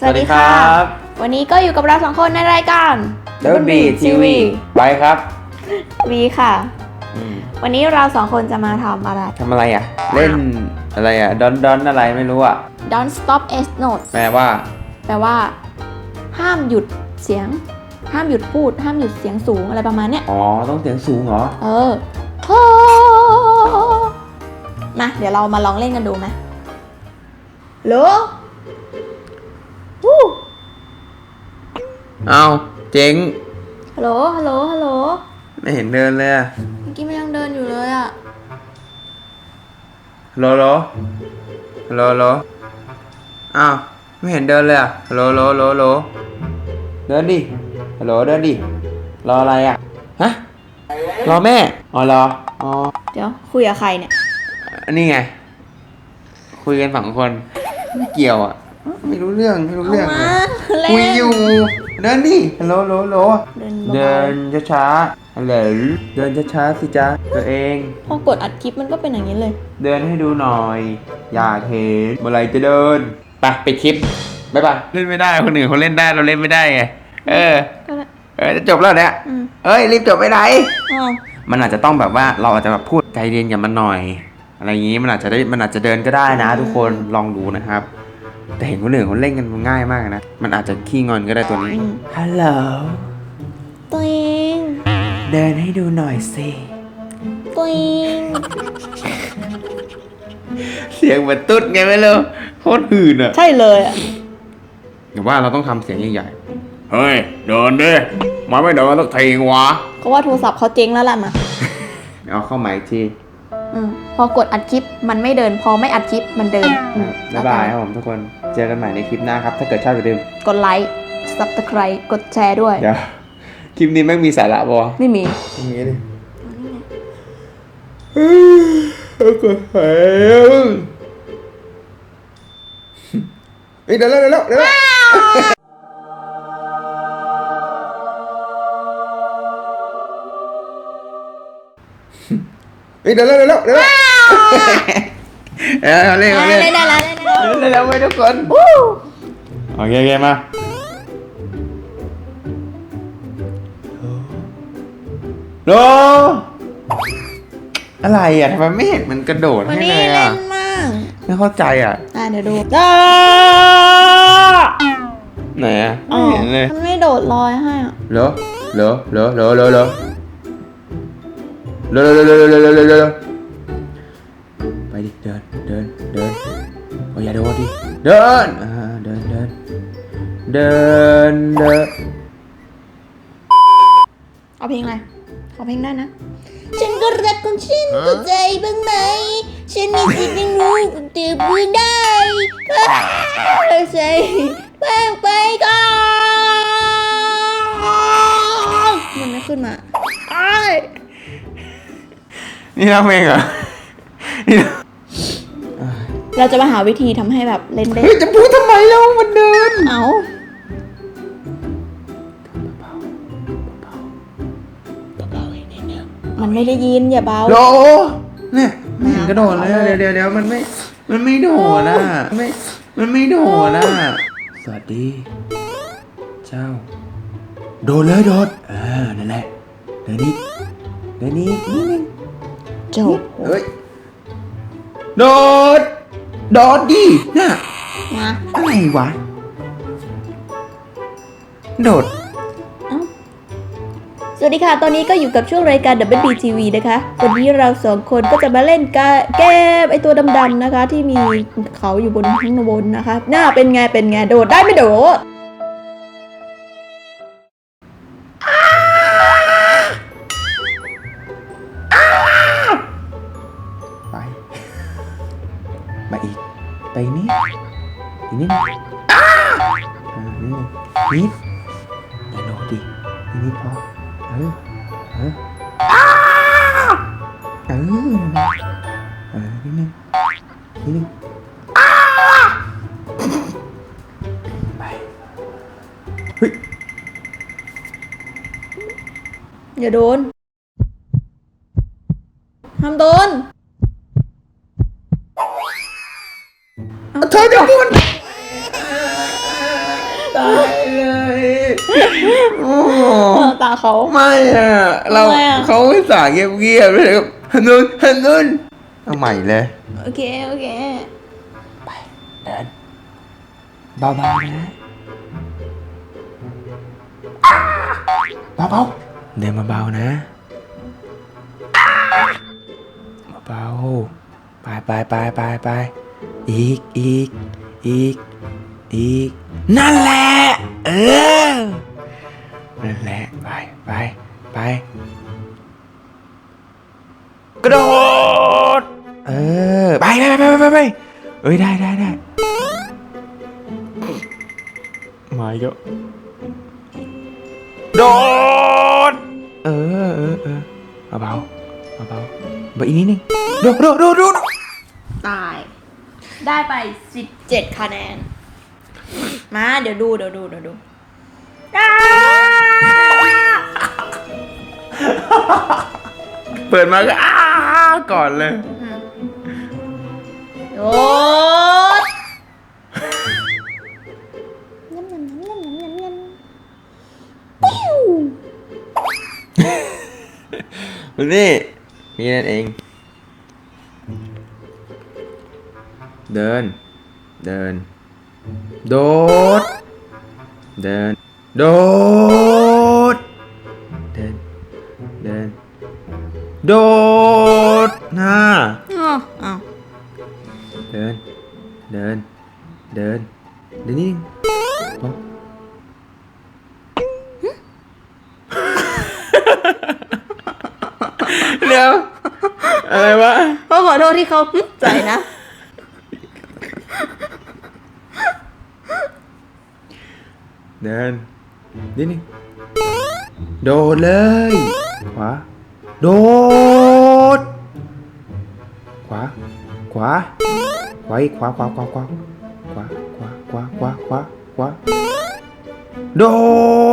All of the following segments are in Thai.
สวัสดีค่ะวันนี้ก็อยู่กับเราสองคนในรายการเดินบีทีวีไปครับวีค่ะอืมวันนี้เราสองคนจะมาทำอะไร ทำอะไรอะ เล่นอะไรอะดอนดอนอะไรไม่รู้อะ Don't stop S note แปลว่า แปลว่า ห้ามหยุดเสียง ห้ามหยุดพูด ห้ามหยุดเสียงสูงอะไรประมาณเนี้ย อ๋อ ต้องเสียงสูงเหรอ เออโอ้มาเดี๋ยวเรามาลองเล่นกันดูไหมโหลวู้ เอาเจ๋งฮัลโหล ฮัลโหล ฮัลโหล ไม่เห็นเดินเลยอะเมื่อกี้มันยังเดินอยู่เลยอะฮัลโหลฮัลโหลฮัลโหลฮัลโหลอ้าวไม่เห็นเดินเลยอะฮัลโหลฮัลโหลฮัลโหลฮัลโหลเดินดิฮัลโหลเดินดิรออะไรอะฮะรอแม่อ๋อรออ๋อเดี๋ยวคุยกับใครเนี่ย อันนี้ไง คุยกันสองคนไม่เกี่ยวอะไม่รู้เรื่องไม่รู้เอาเรื่องมาเลยเล่นคุยอยู่ เดินดิฮัลโหลฮัลโหลฮัลโหลเดินเบาเดินช้าๆฮัลโหลเดินช้าๆสิจ๊ะตัวเองๆพอกดอัดคลิปมันก็เป็นอย่างนี้เลย เดินให้ดูหน่อย อยากเห็นเมื่อไหรจะเดินไปไปดคลิปบ๊ายบายเล่นไม่ได้คนอื่นเขาเล่นได้เราเล่นไม่ได้ไงเออก็ได้ เออจะจบแล้วเนี่ยอืม เอ้ยรีบจบไปไหน อ้าวมันอาจจะต้องแบบว่าเราอาจจะแบบพูดใจเย็นกับมันหน่อย อะไรอย่างนี้มันอาจจะได้มันอาจจะเดินก็ได้นะ ทุกคนลองดูนะครับ แต่เห็นคนอื่นเขาเล่นกันง่ายมากนะ มันอาจจะขี้งอนก็ได้ตัวนี้อืมฮัลโหล ตัวเอง เดินให้ดูหน่อยสิ ตัวเอง เสียงเหมือนตุ๊ดไงไม่รู้โคตรหื่นอะใช่เลยอะหรือว่าเราต้องทำเสียงใหญ่ๆ เฮ้ย เดินดิมาไม่เดินสักทีวะก็ว่าโทรศัพท์เขาเจ๊งแล้วล่ะมาเอาเข้าใหม่อีกทีอืมพอกดอัดคลิปมันไม่เดิน พอไม่อัดคลิปมันเดินอืม บ๊ายบายครับผมทุกคน เจอกันใหม่ในคลิปหน้าครับ ถ้าเกิดชอบอย่าลืมกดไลค์ subscribe กดแชร์ด้วย เดี๋ยวคลิปนี้แม่งมีสาระบอไม่มี อย่างงี้ดิโอเคเฮ้ยเดี๋ยวแล้วเดี๋ยวแล้วเดี๋ยวแล้วเฮ้ยเดี๋ยวแล้วเดี๋ยวแล้วเดี๋ยวแล้วเออเอาเล่นเอาเล่น ได้ได้แล้วได้แล้ว เล่นแล้วไว้ทุกคนโอเคโอเคมาโลอะไรอะทำไมไม่เห็นมันกระโดดให้เลยอะมากไม่เข้าใจอะอะเดี๋ยวดูไหนอะอ๋ไม่อเห็นเลยมันไม่โดดลอยให้อะเหรอเหรอเหรอเหรอเหรอเหรอเหรอเหรอเหรอเหรอเหรอเหรอไปดิเดินเดินเดิน อ้ยอย่าโดดดิ เดินอ่าเดินเดินเดินเดินเอาเพลงอะไรขอเพลงได้นะ ฉันก็รักของฉันเข้าใจบ้างไหม ฉันมีสิทธิ์ยังรู้กับตื่นไม่ได้ใส่แป้งไปก่อนมันไม่ขึ้นมาอ้ายนี่ร้องเพลงเหรอ นี่ เราจะมาหาวิธีทำให้แบบเล่นได้ เฮ้ยจะพูดทำไมแล้วมันเดิน เอามันไม่ได้ยินอย่าเบา โลเนี่ยไม่เห็นกระโดดเลยเดี๋ยวเดี๋ยวเดี๋ยวมันไม่ มันไม่โดดนะไม่ มันไม่โดดนะสวัสดี เจ้า โดดเลยโดดเออนั่นแหละเดี๋ยวนี้เดี๋ยวนี้นิดนึงจบ เฮ้ย โดด โดดดิน่ะมาอะไรวะ โดดเอ้าสวัสดีค่ะ ตอนนี้ก็อยู่กับช่วงรายการ w b TV นะคะ วันนี้เราสองคนก็จะมาเล่นกาเกมไอตัวดำๆนะคะ ที่มีเขาอยู่บนข้างบนนะคะหน้าเป็นไงเป็นไงโดดได้ไม่โดด อีก ไปนี่อีกนิดนึงอ่านิดนึงนิดอย่าโดดดิอีกนิดพอเออเออเออเออนิดนึงนิดนึงไปเฮ้ยอย่าโดนห้ามโดน เธอจะพูดตายเลยโอ้โหเออตาเขา ไม่อะเราทำไมอะ เขาไม่สายเงียบๆเลยครับฮันนุนฮันนุนเอาใหม่เลย โอเค โอเค เดินเบาๆนะเบาๆเดินเบาๆนะเบาๆไปไปไปไปไป อีกอีกอีกอีกนั่นแหละ เออ นั่นแหละ ไปไปไปกระโดด เออ ไปไปไปไปไปเอ้ยได้ได้ได้มาเยอะโดด เออเออเออเบาเบาเบาอีกนิดนึงโดดโดดโดดโดดตาย ได้ไปสิบเจ็ดคะแนน มาเดี๋ยวดูเดี๋ยวดูเดี๋ยวดูอ้าเปิดมาก็อ้าก่อนเลยโดดยำยำยำยำยำยำปิ้วมันนี่นี่นั่นเอง เดิน เดิน โดด เดิน โดด เดิน เดิน โดดหน้าอ้าวอ้าวเดิน เดิน เดิน เดินนิดนึงป๊อกเดี๋ยวอะไรวะ ก็ขอโทษที่เขาหึใจนะ เดินนิดนึงโดดเลยขวาโดด ขวา ขวา ขวาอีกขวาขวาขวาขวาขวาขวาขวาขวาขวาขวาโด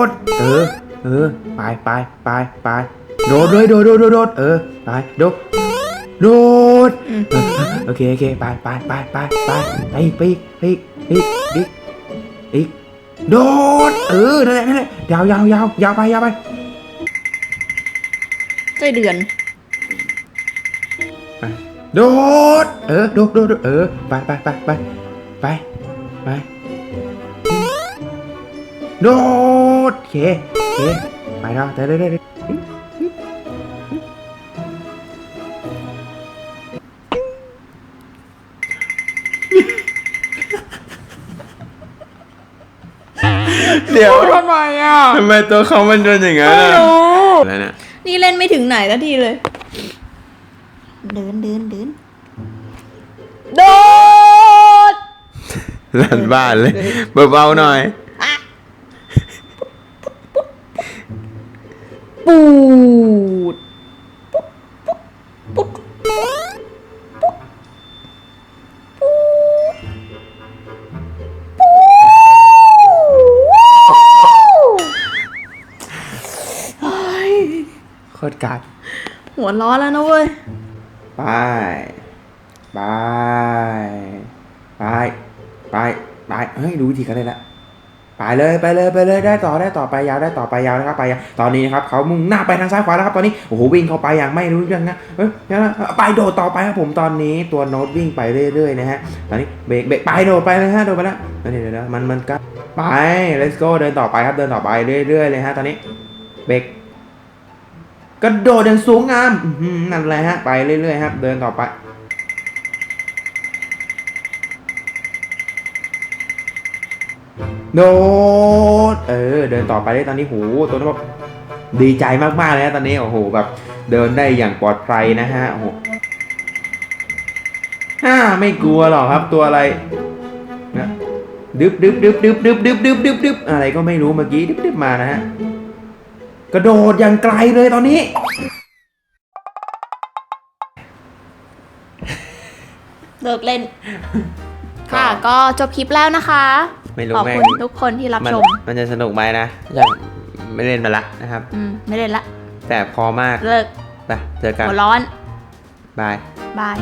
ด เออ เออ ไปไปไปไปโดดเลยโดดโดดโดดโดดเออ ไปโดดโดดอืมเออโอเคโอเคไปไปไปไปไปไปอีกไปอีกไปอีกไปอีกอีกอีก โดดเออนั่นแหละนั่นแหละยาวยาวยาวยาวไปยาวไปใจเดือน ไปโดดเออโดดโดดโดดเออไปไปไปไปไปไปโดดโอเคโอเคไปแล้วเด้อเด้ เดี๋ยวทำไมอะทำไมตัวเขามันโดนอย่างนั้นไม่อะรู้แล้วเนี่ยนี่เล่นไม่ถึงไหนสักทีเลย เดินเดินเดินโดด ลั่นบ้านเลยเบาๆหน่อย คตรกัดหัวร้อนแล้วนะเว้ย ไปไปไปไปไปเฮ้ยดูวิธีกันได้ละไปเลยไปเลยไปเลยได้ต่อได้ต่อไปยาวได้ต่อไปยาวนะครับไปยาวตอนนี้นะครับเขามุ่งหน้าไปทางซ้ายขวาแล้วครับตอนนี้โอ้โหวิ่งเข้าไปอย่างไม่รู้เรื่องนะเฮ้ยเดี๋ยวนะไปโดดต่อไปครับผมตอนนี้ตัวโน้ตวิ่งไปเรื่อยๆนะฮะตอนนี้เบรกเบรกไปโดดไปเลยฮะโดดไปแล้วเดี๋ยวเดี๋ยวเดี๋ยวมันมันก็ไป let's go เดินต่อไปครับเดินต่อไปเรื่อยๆเลยฮะตอนนี้เบรก กระโดดอย่างสูงงามนั่นแหละฮะ ไปเรื่อยๆครับ เดินต่อไปโดดเออ เดินต่อไปได้ตอนนี้โหตัวนั้นแบบดีใจมากๆเลยนะตอนนี้โอ้โหแบบเดินได้อย่างปลอดภัยนะฮะโอ้โหฮ่าไม่กลัวหรอกครับตัวอะไรนะดึบดึบดึบดึบดึบดึบดึบดึบอะไรก็ไม่รู้เมื่อกี้ดึบดึบมานะฮะ กระโดดอย่างไกลเลยตอนนี้ เลิกเล่น ค่ะ ก็จบคลิปแล้วนะคะไม่รู้ขอบแม่งคุณทุกคนที่รับมันชม มันจะสนุกไหมนะอยากไม่เล่นมาละนะครับ อืม ไม่เล่นละ แต่พอมากเลิกไปเจอกันหัวร้อนบาย บาย